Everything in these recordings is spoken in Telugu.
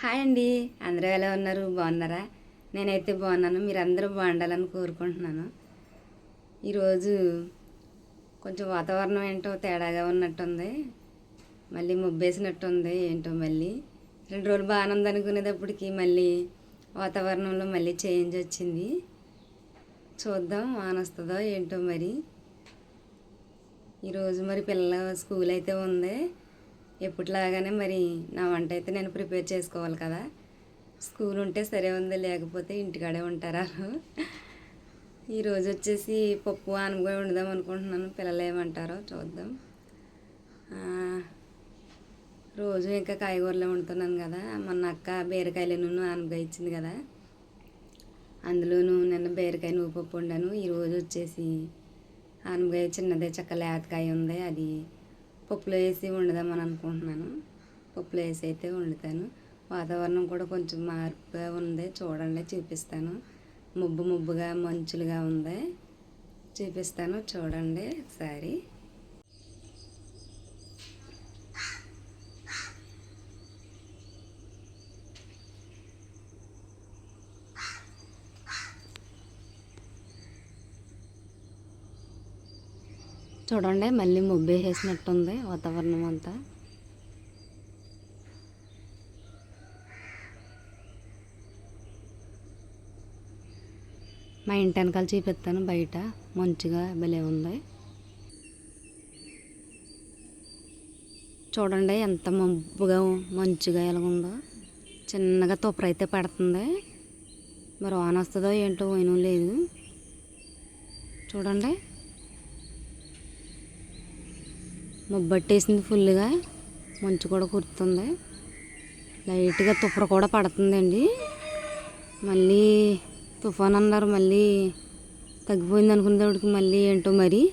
హాయ్ అండి. అందరూ ఎలా ఉన్నారు? బాగున్నారా? నేనైతే బాగున్నాను. మీరు అందరూ బాగుండాలని కోరుకుంటున్నాను. ఈరోజు కొంచెం వాతావరణం ఏంటో తేడాగా ఉన్నట్టుంది. మళ్ళీ ముబ్బేసినట్టుంది ఏంటో మళ్ళీ. రెండు రోజులు బాగానే ఉంది అనుకునేటప్పటికి మళ్ళీ వాతావరణంలో మళ్ళీ చేంజ్ వచ్చింది. చూద్దాం వానొస్తుందో ఏంటో మరి. ఈరోజు మరి పిల్లల స్కూల్ అయితే ఉంది. ఎప్పటిలాగానే మరి నా వంట అయితే నేను ప్రిపేర్ చేసుకోవాలి కదా. స్కూల్ ఉంటే సరే ఉంది లేకపోతే ఇంటికాడే ఉంటారా ఈరోజు వచ్చేసి పప్పు అనుభవం వండుదాం అనుకుంటున్నాను. పిల్లలు ఏమంటారో చూద్దాం. రోజు ఇంకా కాయగూరలే వండుతున్నాను కదా. మొన్న అక్క బీరకాయలను ఆనపకాయ ఇచ్చింది కదా. అందులోనూ నిన్న బీరకాయ నువ్వు పప్పు వండాను. ఈరోజు వచ్చేసి ఆనపకాయ చిన్నదే చక్క లేతకాయ ఉంది. అది పప్పులో వేసి వండుదామని అనుకుంటున్నాను. పప్పులో వేసి అయితే వండుతాను. వాతావరణం కూడా కొంచెం మార్పుగా ఉంది. చూడండి చూపిస్తాను. ముబ్బు ముబ్బుగా మంచులుగా ఉంది. చూపిస్తాను చూడండి ఒకసారి. చూడండి మళ్ళీ మొబ్బేసేసినట్టుంది వాతావరణం అంతా. మా ఇంటి వెనకాల చూపిస్తాను బయట మంచిగా భలే ఉంది. చూడండి ఎంత మబ్బుగా మంచిగా ఎలాగుందో చిన్నగా తుప్పర అయితే పడుతుంది. మరి వాన వస్తుందో ఏంటో ఏమో లేదు. చూడండి. మబ్బట్టేసింది ఫుల్గా మంచు కూడా కురుతుంది. లైట్గా తుప్పర కూడా పడుతుందండి. మళ్ళీ తుఫాన్ అన్నారు మళ్ళీ తగ్గిపోయింది అనుకునేటప్పటికి మళ్ళీ ఏంటో మరి.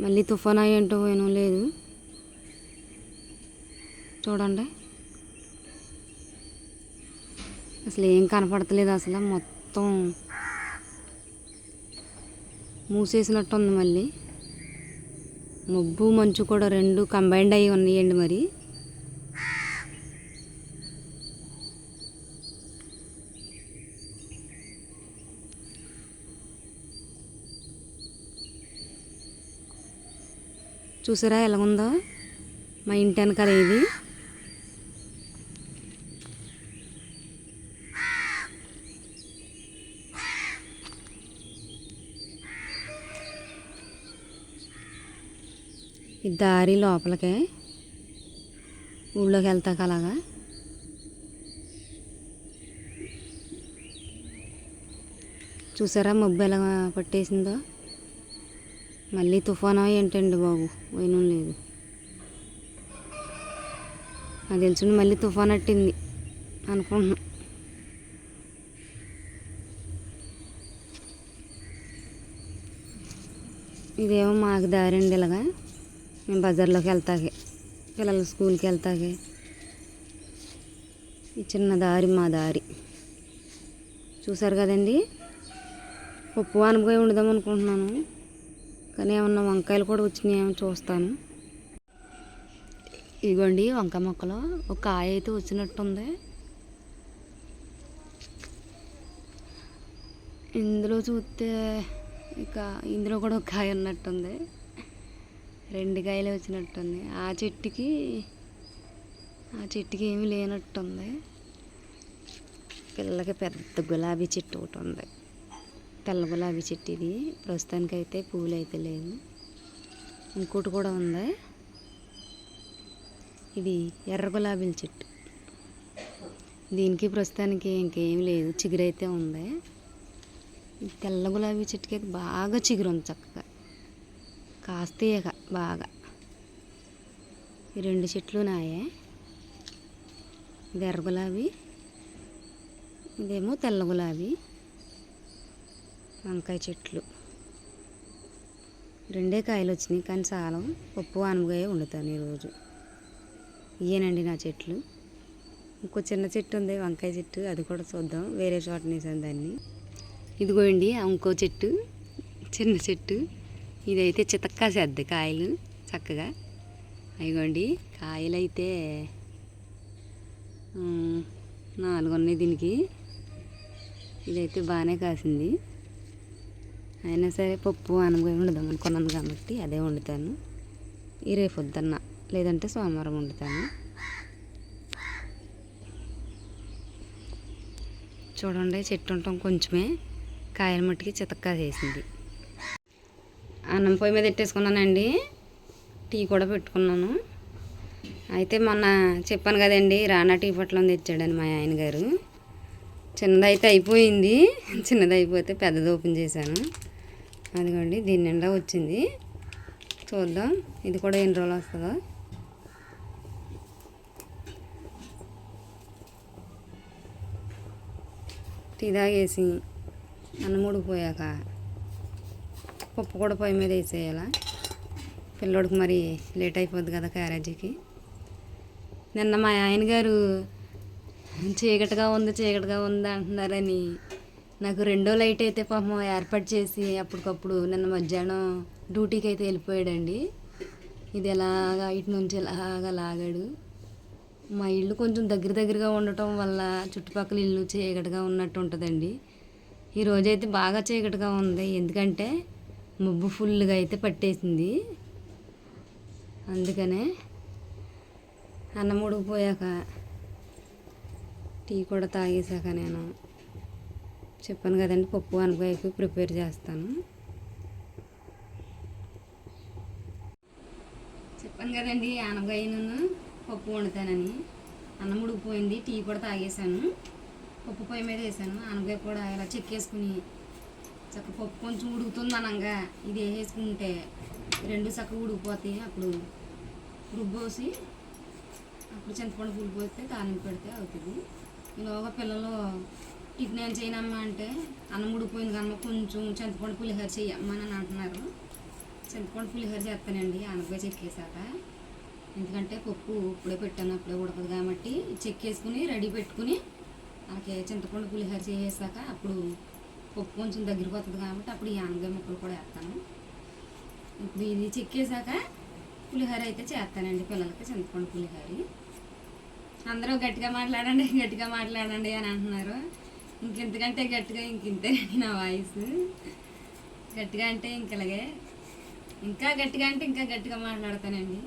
మళ్ళీ తుఫాన్ ఏంటో పోయినో లేదు. చూడండి. అసలు ఏం కనపడతలేదు అసలు మొత్తం. మూసేసినట్టు ఉంది మళ్ళీ. మబ్బు మంచు కూడా రెండు కంబైండ్ అయ్యి ఉన్నాయండి మరి. చూసారా ఎలాగుందో మా ఇంటి వెనకాల ఇది. ఈ దారి లోపలికే ఊళ్ళోకి వెళ్తాక అలాగా? చూసారా మబ్బు ఎలా పట్టేసిందో? మళ్ళీ తుఫాను ఏంటండి బాబు? పోయిన లేదు. నాకు తెలుసుండి మళ్ళీ తుఫాన్ అట్టింది అనుకుంటున్నా. ఇదేమో మాకు దారి అండి ఇలాగా. మేము బజార్లోకి వెళ్తాకే పిల్లలు స్కూల్కి వెళ్తాకే ఈ చిన్న దారి మా దారి. చూసారు కదండి? పప్పు ఆనపకాయ వండుదాం అనుకుంటున్నాను. కానీ ఏమన్నా వంకాయలు కూడా వచ్చినాయేమో చూస్తాను. ఇదిగోండి వంకాయ మొక్కలు. ఒక కాయ అయితే వచ్చినట్టుంది. ఇందులో చూస్తే ఇక ఇందులో కూడా ఒక కాయ ఉన్నట్టుంది. రెండు కాయలు వచ్చినట్టుంది. ఆ చెట్టుకి ఆ చెట్టుకి ఏమీ లేనట్టుంది. పిల్లకి పెద్ద గులాబీ చెట్టు ఒకటి ఉంది. తెల్ల గులాబీ చెట్టు ఇది. ప్రస్తుతానికైతే పువ్వులు అయితే లేవు. ఇంకోటి కూడా ఉంది. ఇది ఎర్ర గులాబీల చెట్టు. దీనికి ప్రస్తుతానికి ఇంకేం లేదు. చిగురైతే ఉంది. తెల్ల గులాబీ చెట్టుకి అయితే బాగా చిగురు ఉంది చక్కగా. కాస్తేయక. బాగా. ఈ రెండు చెట్లు నాయే. ఇది ఎర్ర గులాబీ ఇదేమో తెల్ల గులాబీ వంకాయ చెట్లు. రెండే కాయలు వచ్చినాయి కానీ చాలా పప్పు ఆనపకాయ వండుతాను ఈరోజు. ఇయ్యేనండి నా చెట్లు. ఇంకో చిన్న చెట్టు ఉంది వంకాయ చెట్టు. అది కూడా చూద్దాం. వేరే చోట వేసాను దాన్ని. ఇదిగోండి ఇంకో చెట్టు చిన్న చెట్టు. ఇదైతే చితక్కాసేద్ది కాయలు చక్కగా. అయ్యండి కాయలు అయితే నాలుగు ఉన్నాయి దీనికి. ఇదైతే బాగానే కాసింది. అయినా సరే పప్పు అనగా వండుదాం అనుకున్నాను కాబట్టి అదే వండుతాను. ఈ రేపు వద్దన్న లేదంటే సోమవారం వండుతాను. చూడండి చెట్టు ఉండటం కొంచెమే. కాయల మట్టికి చితక్కా చేసింది. అన్నం పొయ్యి మీద పెట్టేసుకున్నానండి. టీ కూడా పెట్టుకున్నాను. అయితే మొన్న చెప్పాను కదండి రానా టీ పొట్లం తెచ్చాడని మా ఆయన గారు. చిన్నదైతే అయిపోయింది. చిన్నది అయిపోతే పెద్దది ఓపెన్ చేశాను. అదిగోండి దీని నిండా వచ్చింది. చూద్దాం ఇది కూడా ఎన్ని రోజులు వస్తుందో. టీ తాగేసి అన్నం ఉడికిపోయాక పప్పు కూడా పొయ్యి మీద వేసేయాలా? పిల్లోడికి మరి లేట్ అయిపోద్ది కదా క్యారేజీకి. నిన్న మా ఆయన గారు చీకటిగా ఉంది చీకటిగా ఉంది అంటున్నారని. నాకు రెండో లైట్ అయితే పాపం ఏర్పాటు చేసి అప్పటికప్పుడు నిన్న మధ్యాహ్నం డ్యూటీకి అయితే వెళ్ళిపోయాడండి. ఇది ఎలాగా ఇటు నుంచి ఎలాగా లాగాడు. మా ఇల్లు కొంచెం దగ్గర దగ్గరగా ఉండటం వల్ల చుట్టుపక్కల ఇల్లు చీకటిగా ఉన్నట్టు ఉంటుందండి. ఈరోజైతే బాగా చీకటిగా ఉంది. ఎందుకంటే మబ్బు ఫుల్గా అయితే పట్టేసింది. అందుకనే అన్నం ఉడికిపోయాక టీ కూడా తాగేసాక నేను చెప్పాను కదండి పప్పు అనపకాయకు ప్రిపేర్ చేస్తాను. చెప్పాను కదండి ఆనపకాయను పప్పు వండుతానని. అన్నం ఉడికిపోయింది టీ కూడా తాగేసాను పప్పు పొయ్యి మీద వేసాను ఆనపకాయ కూడా ఇలా చెక్కేసుకుని చక్క పప్పు కొంచెం ఉడుకుతుంది అనగా ఇది వేసేసుకుంటే రెండు చక్కగా ఉడికిపోతాయి. అప్పుడు రుబ్బోసి అప్పుడు చింతపండు పులుపు పోస్తే తాలింపు పెడితే అవుతుంది. ఈలోగా పిల్లలు టిఫిన్ ఏం చేయనమ్మా అంటే అన్నం ఉడిపోయింది కమ్మా కొంచెం చింతపండు పులిహోర చెయ్యమ్మా అని అంటున్నారు. చింతపండు పులిహోర చేస్తానండి. అనగా చెక్కేసాక ఎందుకంటే పప్పు ఇప్పుడే పెట్టాను అప్పుడే ఉడకదు కాబట్టి చెక్కేసుకుని రెడీ పెట్టుకుని మనకి చింతపండు పులిహోర చేసాక అప్పుడు పప్పు కొంచెం దగ్గరికి వస్తుంది కాబట్టి అప్పుడు ఈ ఆనపకాయ ముక్కలు కూడా వేస్తాను. ఇప్పుడు ఇది చెక్కేసాక పులిహోర అయితే చేస్తానండి పిల్లలకి చింతపండు పులిహోర. అందరూ గట్టిగా మాట్లాడండి గట్టిగా మాట్లాడండి అని అంటున్నారు. ఇంకెంతకంటే గట్టిగా ఇంకింతేనండి నా వాయిస్. గట్టిగా అంటే ఇంకలాగే. ఇంకా గట్టిగా అంటే ఇంకా గట్టిగా మాట్లాడతానండి.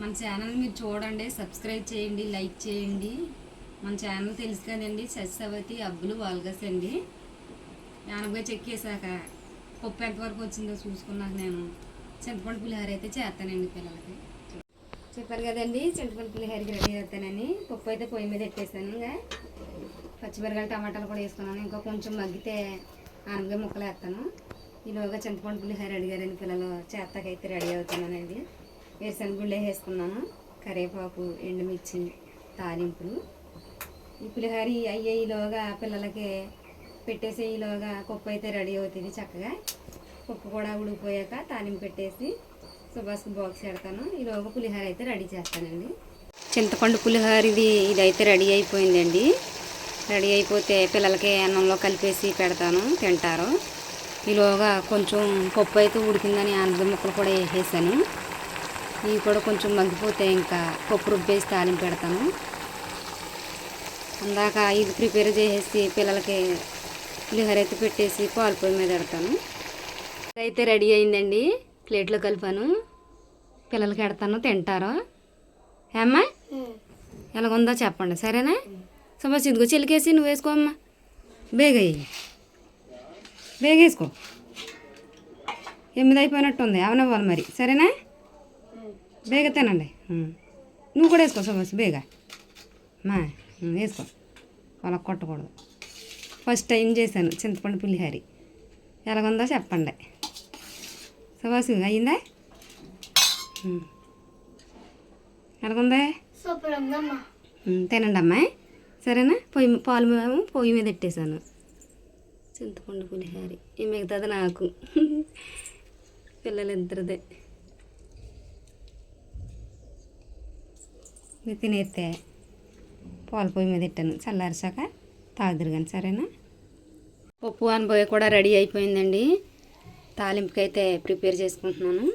మన ఛానల్ మీరు చూడండి సబ్స్క్రైబ్ చేయండి లైక్ చేయండి. మన ఛానల్ తెలుసు కదండి సత్సవతి అబ్బులు వాల్గస్ అండి. యానబై చెక్కేసాక పప్పు ఎంతవరకు వచ్చిందో చూసుకున్నాక నేను చింతపండు పులిహోర అయితే చేస్తానండి పిల్లలకి. చెప్పాను కదండి చింతపండు పులిహోరకి రెడీ చేస్తానని పప్పు అయితే పొయ్యి మీద పెట్టేసాను ఇంకా. పచ్చిమిరకాయలు టమాటాలు కూడా వేసుకున్నాను. ఇంకా కొంచెం మగ్గితే ఆనపకాయ ముక్కలు వేస్తాను. ఈలోగా చింతపండు పులిహోర అడిగారని పిల్లలు. చేతకైతే రెడీ అవుతానండి వేరుశనగుళ్ళు వేసుకున్నాను కరివేపాకు ఎండుమిర్చి తాలింపులు. ఈ పులిహోర అయ్యే ఈలోగా పిల్లలకి పెట్టేసి ఈలోగా పప్పు అయితే రెడీ అవుతుంది చక్కగా. పప్పు కూడా ఉడికిపోయాక తాలింపు పెట్టేసి సుభాష్కి బాక్స్ పెడతాను. ఈలోగా పులిహోర అయితే రెడీ చేస్తానండి. చింతపండు పులిహోర ఇది ఇదైతే రెడీ అయిపోయిందండి. రెడీ అయిపోతే పిల్లలకి అన్నంలో కలిపేసి పెడతాను. తింటారు. ఈలోగా కొంచెం పప్పు అయితే ఉడికిందని ఆనపకాయ ముక్కలు కూడా వేసేసాను. ఇవి కూడా కొంచెం మగ్గిపోతే ఇంకా పప్పు రుబ్బేసి తాలింపు పెడతాను. అందాక ఇది ప్రిపేర్ చేసేసి పిల్లలకి పులిహోర అయితే పెట్టేసి పాలు పొయ్యి మీద పెడతాను. అయితే రెడీ అయిందండి. ప్లేట్లో కలిపాను. పిల్లలకి పెడతాను. తింటారు. ఏమ్మా? ఎలాగుందో చెప్పండి. సరేనా? సమస్య ఇదిగో చిలికేసి నువ్వు వేసుకో అమ్మా. బేగ బేగేసుకో ఎనిమిది అయిపోయినట్టు ఎనిమిది అయిపోయినట్టుంది. అవనివ్వాలి మరి. సరేనా? బేగ తినండి. నువ్వు కూడా వేసుకో సమస్య బేగ. మా వేసుకో. వాళ్ళకి కొట్టకూడదు. ఫస్ట్ టైం చేశాను చింతపండు పులిహారి. ఎలాగుందో చెప్పండి. సుభాష్ అయ్యిందా? ఉం. ఎలాగుందా? తినండి అమ్మా. సరేనా? పొయ్యి పాలు మేము పొయ్యి మీద పెట్టేశాను. చింతపండు పులిహారి. ఈ మిగతాది నాకు. పిల్లలిద్దరిదే. తినేస్తే పాలు పొయ్యి మీద పెట్టాను. చల్లార్చాక తాగుదురు కానీ సరేనా? పప్పు అనుభవం కూడా రెడీ అయిపోయిందండి. తాలింపుకి అయితే ప్రిపేర్ చేసుకుంటున్నాను.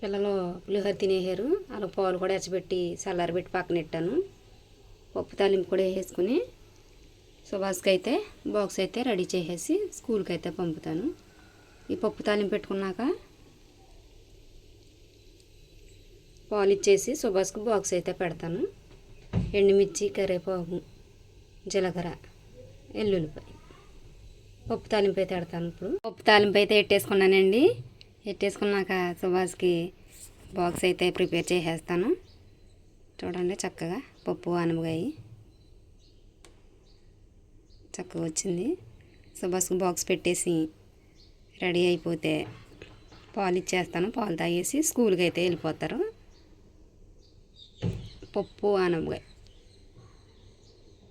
పిల్లలు పులిహోర తినేసారు అలా పాలు కూడా ఎచ్చబెట్టి చల్లారబెట్టి పక్కన పెట్టాను. పప్పు తాలింపు కూడా వేసుకుని సుభాష్కి అయితే బాక్స్ అయితే రెడీ చేసేసి స్కూల్కి అయితే పంపుతాను. ఈ పప్పు తాలింపు పెట్టుకున్నాక పాలు ఇచ్చేసి సుభాష్కి బాక్స్ అయితే పెడతాను. ఎండుమిర్చి కరివేపాకు జీలకర్ర ఎల్లుల్లిపాయ. పప్పు తాలింపు అయితే పెడతాను ఇప్పుడు. పప్పు తాలింపు అయితే ఎట్టేసుకున్నానండి. ఎట్టేసుకున్నాక సుభాష్కి బాక్స్ అయితే ప్రిపేర్ చేసేస్తాను. చూడండి చక్కగా పప్పు ఆనపకాయ చక్కగా వచ్చింది. సుభాష్కి బాక్స్ పెట్టేసి రెడీ అయిపోతే పాలు ఇచ్చేస్తాను పాలు తాగేసి స్కూల్కి అయితే వెళ్ళిపోతారు. పప్పు ఆనపకాయ.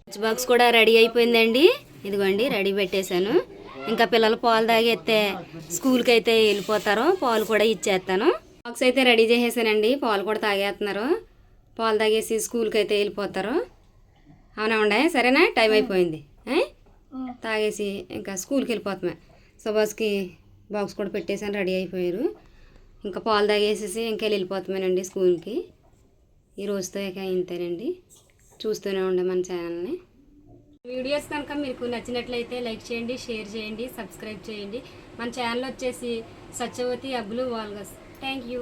లంచ్ బాక్స్ కూడా రెడీ అయిపోయిందండి. ఇదిగోండి రెడీ పెట్టేశాను. ఇంకా పిల్లలు పాలు తాగేస్తే స్కూల్కి అయితే వెళ్ళిపోతారు. పాలు కూడా ఇచ్చేస్తాను. బాక్స్ అయితే రెడీ చేసేసానండి. పాలు కూడా తాగేస్తున్నారు. పాలు తాగేసి స్కూల్కి అయితే వెళ్ళిపోతారు. అవునా ఉండే? సరేనా? టైం అయిపోయింది? తాగేసి ఇంకా స్కూల్కి వెళ్ళిపోతామే సుభాష్కి బాక్స్ కూడా పెట్టేసాను రెడీ అయిపోయారు. ఇంకా పాలు తాగేసేసి ఇంకా వెళ్ళిపోతామేనండి స్కూల్కి. ఈ రోజుతో ఇక ఇంతేనండి. చూస్తూనే ఉండే మన ఛానల్ని. వీడియోస్ కనుక మీకు నచ్చినట్లయితే లైక్ చేయండి షేర్ చేయండి సబ్స్క్రైబ్ చేయండి. మన ఛానల్ వచ్చేసి Satyavathi Abbulu vlogs. Thank you.